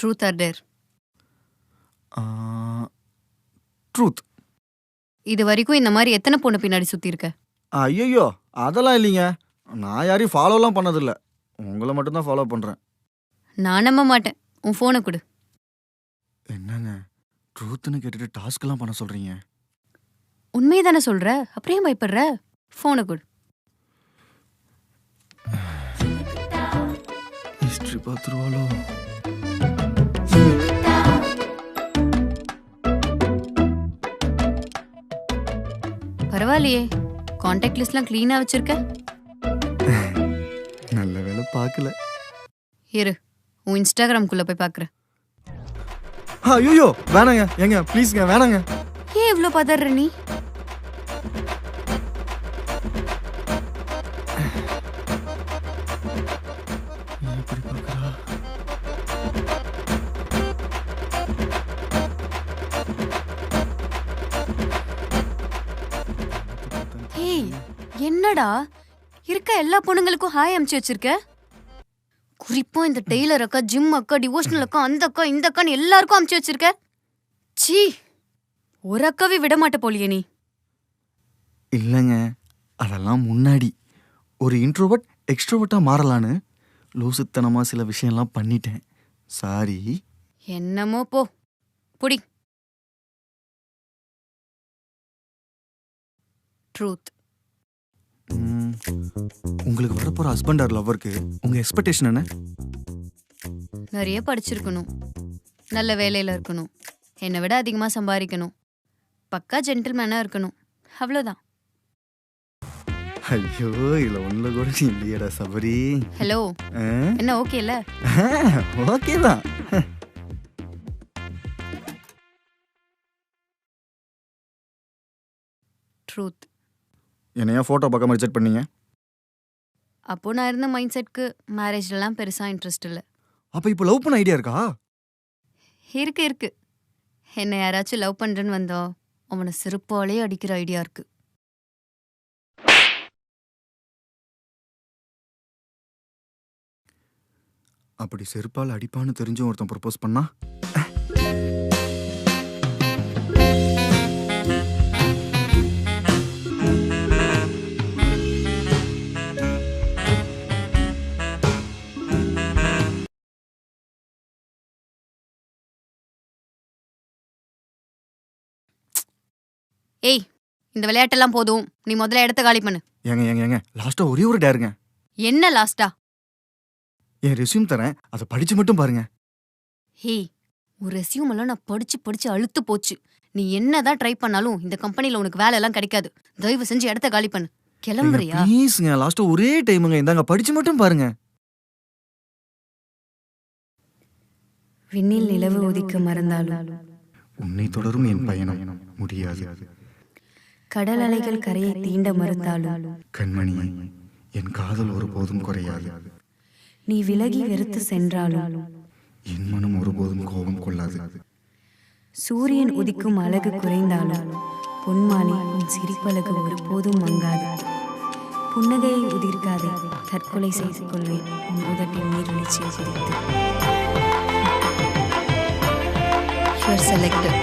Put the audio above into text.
Truth or dare truth இது வரைக்கும் இந்த மாதிரி எத்தனை பொண்ணு பின்னாடி சுத்தி இருக்க ஐயோ அதெல்லாம் இல்லைங்க. நான் யாரையும் ஃபாலோலாம் பண்ணதில்ல. உங்களை மட்டும்தான் ஃபாலோ பண்ணுறேன் நான் நம்ப மாட்டேன். உன் ஃபோனை கொடு. என்னங்க? ட்ரூத்துன்னு கேட்டுட்டு டாஸ்க்லாம் பண்ண சொல்கிறீங்க உண்மையை தானே சொல்ற? அப்புறம் ஏன் பயப்படுற? ஃபோனை கொடு. ஹிஸ்ட்ரி பார்த்துருவாளோ? பரவாயில்லையே. காண்டாக்ட் லிஸ்ட்லாம் க்ளீனா வச்சிருக்க? நல்ல வேலை பார்க்கல. இரு உன் இன்ஸ்டாகிராம்குள்ள போய் பார்க்குறேன் ஐயோ வேணாங்க ஏங்க ப்ளீஸ்ங்க வேணாங்க. ஏன் இவ்வளோ பதற நீ? என்னடா? இருக்க எல்லா பொண்ணுங்களுக்கும் ஹாய் அமுச்சு வச்சிருக்க? குறிப்பா இந்த டெய்லர் அக்கா ஜிம் அக்கா டிவோஷனல் அக்கா அந்த அக்கா இந்த அக்கான்னு எல்லாருக்கும் அமுச்சு வச்சிருக்க? சீ ஒரு அக்காவே விட மாட்ட போலியே நீ. இல்லைங்க அதெல்லாம் முன்னாடி. ஒரு இன்ட்ரோவர்ட் எக்ஸ்ட்ரோவர்ட்டாக மாறலான்னு லூசுத்தனமாக சில விஷயம்லாம் பண்ணிட்டேன். சாரி. என்னமோ போ. புடி. ட்ரூத் உங்களுக்கு வரப்போகிற ஹஸ்பண்ட் ஆர் லவ்வருக்கு உங்கள் எக்ஸ்பெக்டேஷன் என்ன? நிறைய படிச்சிருக்கணும். நல்ல வேலையில இருக்கணும். என்னை விட அதிகமா சம்பாதிக்கணும். பக்கா ஜென்டில்மேனா இருக்கணும். அவ்வளோதான் ஐயோ இதில் ஒன்றில் கூட நீ இல்லையடா சபரி. ஹலோ என்ன ஓகேல ஓகே தான். ட்ரூத் என்னையா ஃபோட்டோ பார்க்காம ரிஜெக்ட் பண்ணீங்க? அப்போ நான் இருந்த மைண்ட் செட்க்கு மேரேஜ்லலாம் பெருசா இன்ட்ரெஸ்ட் இல்லை. அப்போ இப்போ லவ் பண்ண ஐடியா இருக்கா? இருக்கு இருக்கு. என்னை யாராச்சும் லவ் பண்றேன்னு வந்தா அவனை செருப்பாலே அடிக்கிற ஐடியா இருக்கு. அப்படி செருப்பால் அடிப்பான்னு தெரிஞ்சும் ஒருத்தன் ப்ரப்போஸ் பண்ணா? ஏய் இந்த விளையாட்டெல்லாம் போதும். நீ முதல்ல இடத்த காலி பண்ணு. ஏங்க ஏங்க ஏங்க லாஸ்ட்டாக ஒரே ஒரு டேருங்க. என்ன லாஸ்டா என் ரெஸ்யூம் தரேன். அதை படிச்சு மட்டும் பாருங்க. ஹேய் உன் ரெசியூம் எல்லாம் நான் படிச்சு படிச்சு அழுத்து போச்சு. நீ என்னதான் ட்ரை பண்ணாலும் இந்த கம்பெனில உனக்கு வேலை எல்லாம் கிடைக்காது. தயவு செஞ்சு இடத்த காலி பண்ணு. கிளம்புறியா? ப்ளீஸ்ங்க லாஸ்ட்டாக ஒரே டைமுங்க இந்தாங்க படிச்சு மட்டும் பாருங்க. விண்ணில் நிலவு உதிக்க மறந்தாலும் உன்னை தொடரும் என் பயணம். முடியாது. கடல் அலைகள் கரையை தீண்ட மறுத்தாலும். கண்மணி என் காதல் ஒருபோதும் குறையாது. நீ விலகி வெறுத்து சென்றாலும். என் மனம் ஒருபோதும் கோபம் கொள்ளாது. சூரியன் உதிக்கும் அழகு குறைந்தாலும் பொன்மானே உன் சிரிப்பழகு ஒருபோதும் மங்காது. புன்னகையை உதிர்க்காதே தற்கொலை செய்து கொள்வேன். உன் உதட்டில் நீர்வீழ்ச்சியை குதித்து செலக்டட்